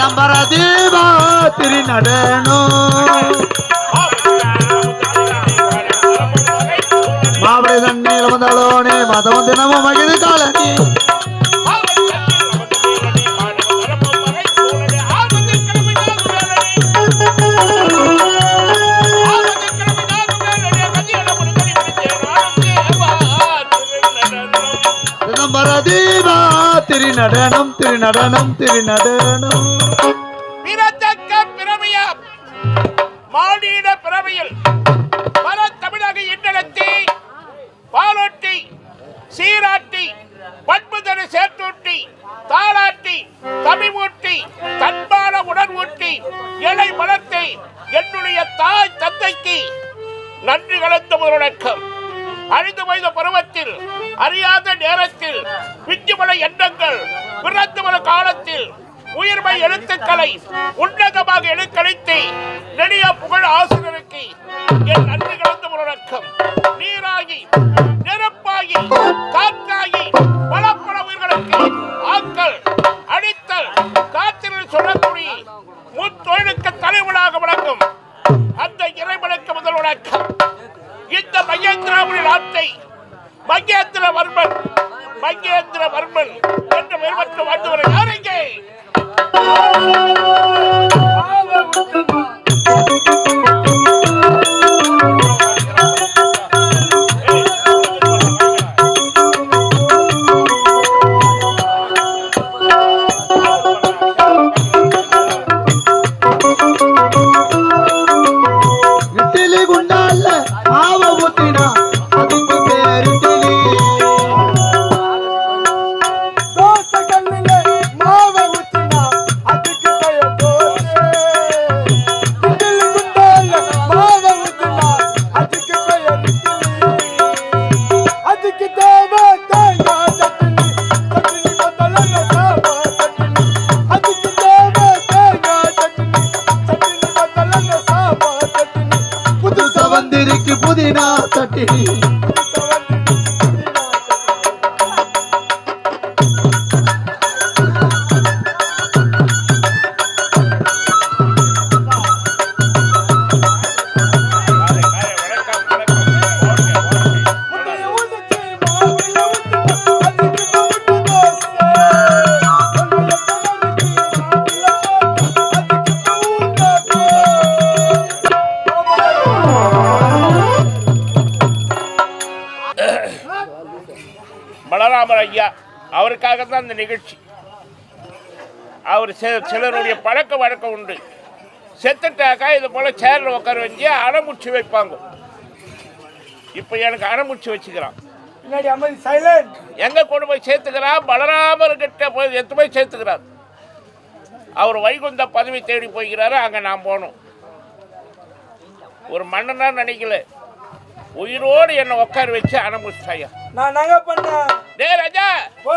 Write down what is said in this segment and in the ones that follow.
சிதம்பர தேவா திருநடனம் மாவடி தண்ணீர் வந்தாலோனே மதம் தினமும் மகிழ் காலனி. சிதம்பர தேவா திருநடனம் திருநடனம் திருநடனம். சீராட்டி பண்புதன சேர்த்தூட்டி தாளாட்டி தமிழ்மூட்டி தன்பான உணர்வூட்டி இலை மலத்தை என்னுடைய தாய் தந்தைக்கு நன்றி கலந்த வணக்கம் அழிந்து வைத்த பருவத்தில் அறியாத நேரத்தில் பிஞ்சுமலை எண்ணங்கள் பிறந்து வரும் காலத்தில் உயிர்மை எழுத்துக்களை உன்னதமாக எழுக்கழித்து நெடிய புகழ் ஆசிரியருக்கு. என் நன்றி கலந்த முழக்கம் நீராகி நெருப்பாகி காற்றாகி பல பல உயிர்களுக்கு ஆக்கல் அடித்தல் காற்றில் சொல்லக்கூடிய முத்தொழிலுக்கு தலைவனாக விளங்கும். அந்த இறைவனுக்கு முதல் வணக்கம். இந்த மகேந்திராவுடைய நாட்டை மகேந்திரவர்மன் மகேந்திரவர்மன் என்ற பெருமற்ற வாழ்ந்து இங்கே? யாரைங்கே இட்லி புதுசா வந்திருக்கு புதினா சட்டி அவருக்காக தான் இந்த நிகழ்ச்சி. அவர் சில- சிலருடைய பழக்க வழக்கம் உண்டு. செத்துட்டாக்கா இது போல சேர்ல உட்கார வச்சு அணமுச்சி வைப்பாங்க. இப்போ எனக்கு அணமுச்சி வச்சுக்கிறான். எங்க கொண்டு போய் சேர்த்துக்கிறான்? பலராமர் கிட்ட போய் எத்து போய் சேர்த்துக்கிறார். அவர் வைகுந்த பதவி தேடி போய்கிறாரு அங்க நான் போனோம் ஒரு மன்னனா நினைக்கல. உயிரோடு என்னை உட்கார வச்சு அனுமதிச்சாயா நான் நகை பண்ணேன் டே ராஜா ஓ.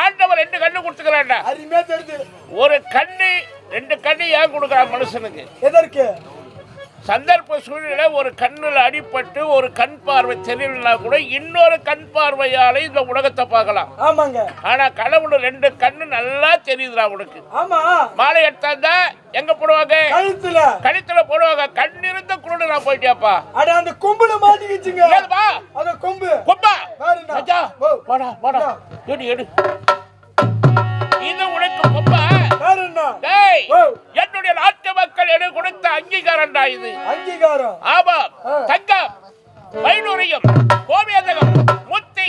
ஆண்டவர் ரெண்டு கண்ணு கொடுத்துக்கிறான்டா அருமையா தெரியுது. ஒரு கண்ணு ரெண்டு கண்ணு ஏன் கொடுக்குறான் மனுஷனுக்கு? எதற்கு? சந்தர்ப்ப சூழ்நிலை ஒரு கண்ணுல அடிபட்டு ஒரு கண் பார்வை தெரியலனா கூட இன்னொரு கண் பார்வையால இந்த உலகத்தை பார்க்கலாம். ஆமாங்க. ஆனா கடவுள் ரெண்டு கண்ணு நல்லா தெரியுதுடா உனக்கு. ஆமா. மாலை எடுத்தாந்தா எங்க போடுவாங்க? கழுத்துல. கழுத்துல போடுவாங்க. கண் இருந்த குருடு நான் போயிட்டியாப்பா. அட அந்த கொம்புல மாட்டிக்கிச்சுங்க. ஏதுப்பா அத கொம்பு. ஓ. வாடா வாடா. எடு எடு. இது உனக்கு என்ன? டேய். என்னுடைய நாட்டு மக்கள் எனக்கு கொடுத்த அங்கீகாரம்டா இது. அங்கீகாரம். ஆமா. தங்கம் வைடூரியம் கோமியதகம் முத்தி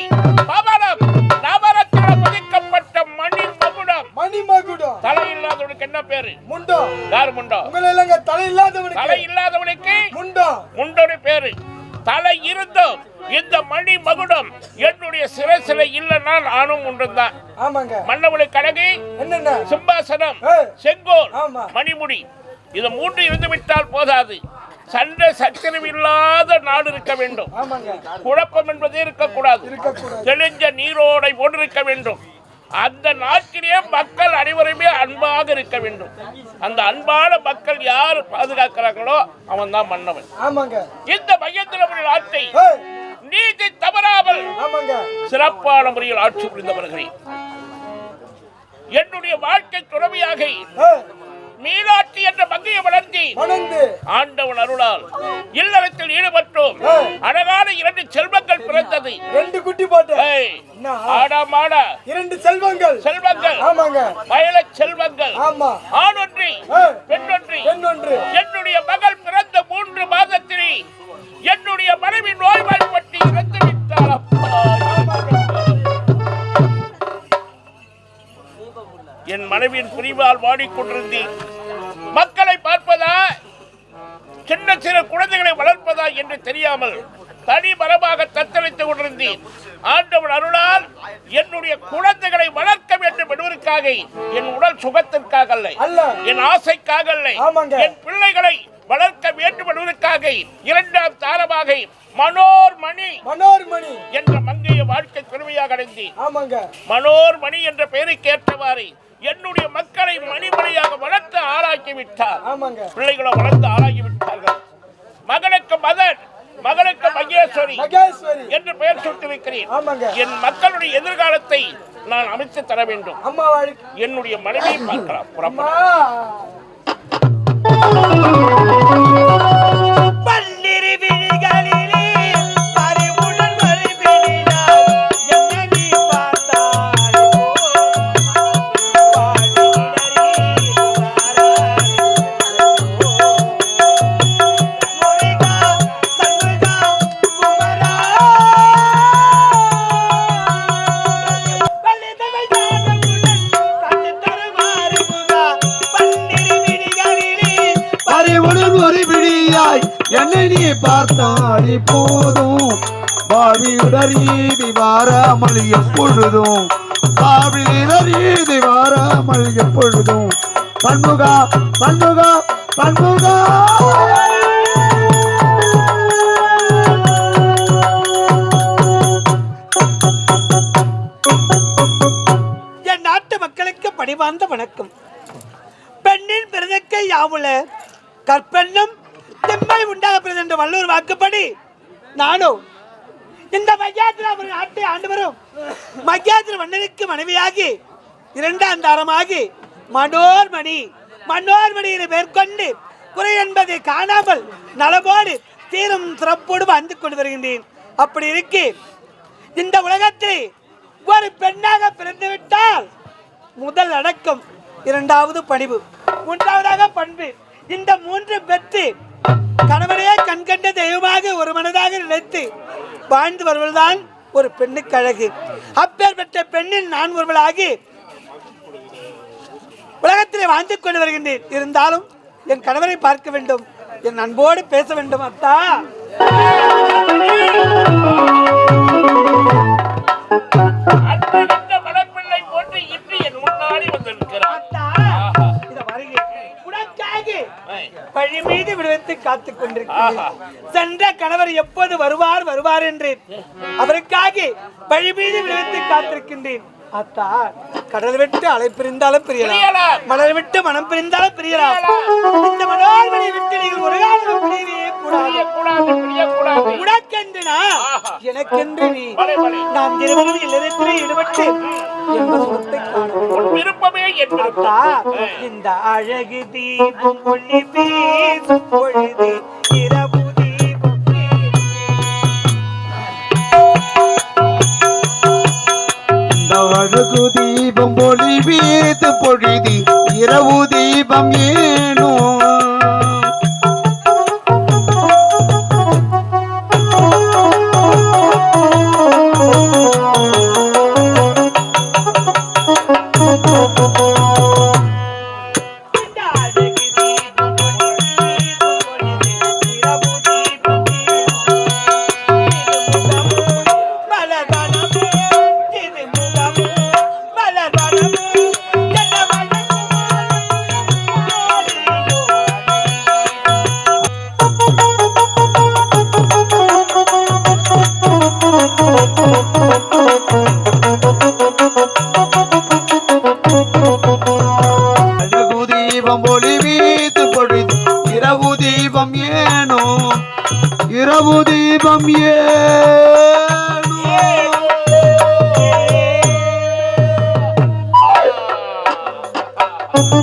பவனம் நவரத்தினம் பதிக்கப்பட்ட மணி மகுடம். மணி மகுடம். தலை இல்லாதவனுக்கு என்ன பேரு? முண்டோ. யார் முண்டோ? உங்களை இல்லைங்க தலை இல்லாதவனுக்கு தலை இல்லாதவனுக்கு முண்டோ. முண்டோட பேரு. தலை இருந்தும் இந்த மணி மகுடம் என்னுடைய சிரசில இல்லைன்னா நானும் உண்டுதான் ஆமாங்க. மன்னவளை கழகு என்னென்ன? சிம்மாசனம் ஏய். செங்கோல். மணிமுடி. இது மூன்று இருந்து விட்டால் போதாது. சண்டை சச்சரவு இல்லாத நாடு இருக்க வேண்டும். குழப்பம் என்பதே இருக்கக்கூடாது. இருக்கக்கூடாது. தெளிஞ்ச நீரோடை போன்று இருக்க வேண்டும். அந்த நாட்டிலே மக்கள் அனைவருமே அன்பாக இருக்க வேண்டும். அந்த அன்பான மக்கள் யார் பாதுகாக்கிறாங்களோ அவன் தான் மன்னவன் இந்த மகேந்திரபுரி நாட்டை ஏய், நீதி தவறாமல் சிறப்பான முறையில் ஆட்சி புரிந்து வருகிறேன் என்னுடைய வாழ்க்கை துறவியாக மீனாட்சி என்ற மங்கையை வளர்த்தி ஆண்டவன் அருளால் இல்லறத்தில் ஈடுபட்டோம். அழகான இரண்டு செல்வங்கள் பிறந்தது. ரெண்டு குட்டி போட்டு. இரண்டு செல்வங்கள். செல்வங்கள். ஆமாங்க. வயல செல்வங்கள். ஆமா. ஆணொன்றி பெண்ணொன்றி. பெண் ஒன்று என்னுடைய மகள் பிறந்த மூன்று மாதத்திலே என்னுடைய மனைவி நோய்வாய்ப்பட்டு இறந்து அப்பா என் மனைவியின் பிரிவால் வாடிக்கொண்டிருந்தேன். என்று தெரியாமல் தனி மரபாக தத்தளித்துக் கொண்டிருந்தேன். ஆண்டவன் அருளால் என்னுடைய குழந்தைகளை வளர்க்க வேண்டும் என்பதற்காக என் உடல் சுகத்திற்காக அல்ல என் ஆசைக்காக அல்ல. என் பிள்ளைகளை வளர்க்க வேண்டும் என்பதற்காக இரண்டாம் தாரமாக மனோர் மணி மனோர்மணி என்ற மங்கைய வாழ்க்கை பெருமையாக அடைந்தேன். ஆமாங்க. மனோர் மணி என்ற பெயருக்கு ஏற்றவாறு என்னுடைய மக்களை மணிமணியாக வளர்த்து ஆளாக்கி விட்டார். பிள்ளைகளை வளர்த்து ஆளாக்கி மகனுக்கு மதன் மகளுக்கு மகேஸ்வரி மகேஸ்வரி. என்று பெயர் சூட்டி வைக்கிறேன் ஆமாங்க. என் மக்களுடைய எதிர்காலத்தை நான் அமைத்து தர வேண்டும். என்னுடைய மனைவியை பார்க்கலாம். புறப்பட என்னை பார்த்தால் போதும். பாவியுடர் ஈதி வாராமல் எப்பொழுதும். பாவியுடர் ஈதி வாராமல் எப்பொழுதும். பன்முகா பன்முகா பன்முகா. என் நாட்டு மக்களுக்கு பணிவார்ந்த வணக்கம். பெண்ணின் பிறதற்கை யாவுல? கற்பெண்ணும் திம்மை உண்டாகப்படுது என்ற வல்லூர் வாக்குப்படி. நானும் இந்த மகியாத்திர ஒரு நாட்டை ஆண்டு வரும் மகியாத்திர மன்னனுக்கு மனைவியாகி இரண்டாம் தாரமாகி மனோர்மணி மனோர்மணியை மேற்கொண்டு குறை என்பதை காணாமல் நலமோடு தீரும் சிறப்போடு வந்து கொண்டு வருகின்றேன். அப்படி இருக்கு இந்த உலகத்தில் ஒரு பெண்ணாக பிறந்துவிட்டால் முதல் அடக்கம் இரண்டாவது பணிவு மூன்றாவதாக பண்பு. இந்த மூன்று பெற்று கணவனையே கண்கண்ட தெய்வமாக ஒரு மனதாக நினைத்து வாழ்ந்து வருவதுதான் ஒரு பெண்ணுக்கு அழகு. அப்பேற்பட்ட பெண்ணில் நான் ஒருவளாகி உலகத்திலே வாழ்ந்து கொண்டு வருகின்றேன். இருந்தாலும் என் கணவரை பார்க்க வேண்டும். என் அன்போடு பேச வேண்டும் அத்தா. Thank you. பழி மீது விடுவித்து காத்துக். கொண்டிருக்கிறேன் சென்ற கணவர் எப்போது வருவார் வருவார் என்றேன் அவருக்காக பழி மீது விடுவித்து காத்திருக்கின்றேன் அத்தா கடல் விட்டு அலை பிரிந்தாலும் பிரியலாம். மலர் விட்டு மனம் பிரிந்தாலும் பிரியலாம் இந்த மனோர்மணி விட்டு நீங்கள் ஒரு காலம் பிரியவே கூடாது. உனக்கென்று நான். எனக்கென்று நீ. நாம் இருவரும் இல்லறத்திலே ஈடுபட்டு என்ப சுகத்தை காணும் உன் இந்த அழகு தீபம் ஒளி வீசும் பொழுது இரவு தீபம். இந்த அழகு தீபம் ஒளி வீத்து பொழுதி இரவு தீபம் ஏனோ